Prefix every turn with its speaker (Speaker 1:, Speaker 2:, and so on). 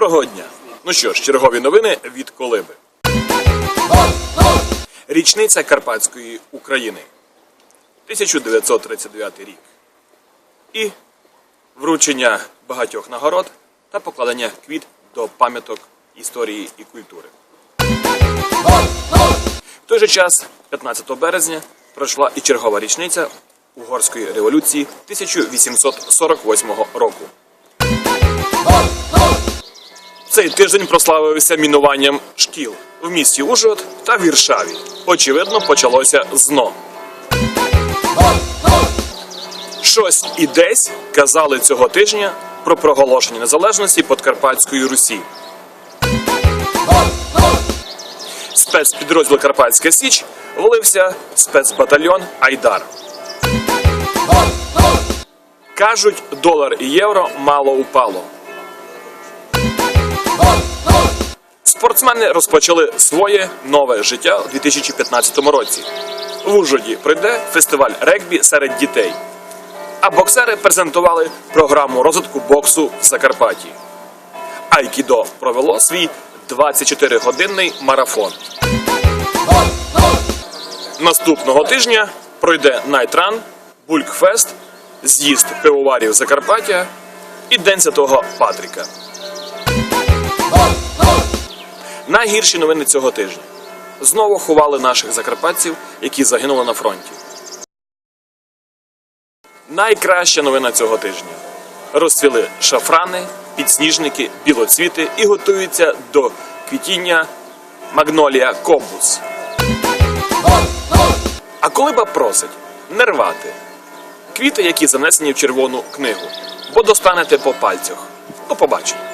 Speaker 1: Доброго дня! Ну що ж, чергові новини від Колиби. Річниця Карпатської України. 1939 рік. І вручення багатьох нагород та покладення квіт до пам'яток історії і культури. В той же час, 15 березня, пройшла і чергова річниця Угорської революції 1848 року. Цей тиждень прославився мінуванням шкіл в місті Ужгород та Віршаві. Очевидно, почалося зно. Щось і десь казали цього тижня про проголошення незалежності Подкарпатської Русі. Спецпідрозділ Карпатська Січ влився спецбатальйон Айдар. Кажуть, долар і євро мало упало. Спортсмени розпочали своє нове життя у 2015 році. В Ужгороді пройде фестиваль регбі серед дітей. А боксери презентували програму розвитку боксу в Закарпатті. Айкідо провело свій 24-годинний марафон. Наступного тижня пройде Найтран, Булькфест, з'їзд пивоварів Закарпаття і День Святого Патріка. Найгірші новини цього тижня. Знову ховали наших закарпатців, які загинули на фронті. Найкраща новина цього тижня. Розцвіли шафрани, підсніжники, білоцвіти і готуються до квітіння магнолія кобус. А колиба просить не рвати квіти, які занесені в червону книгу, бо достанете по пальцях. До побачення.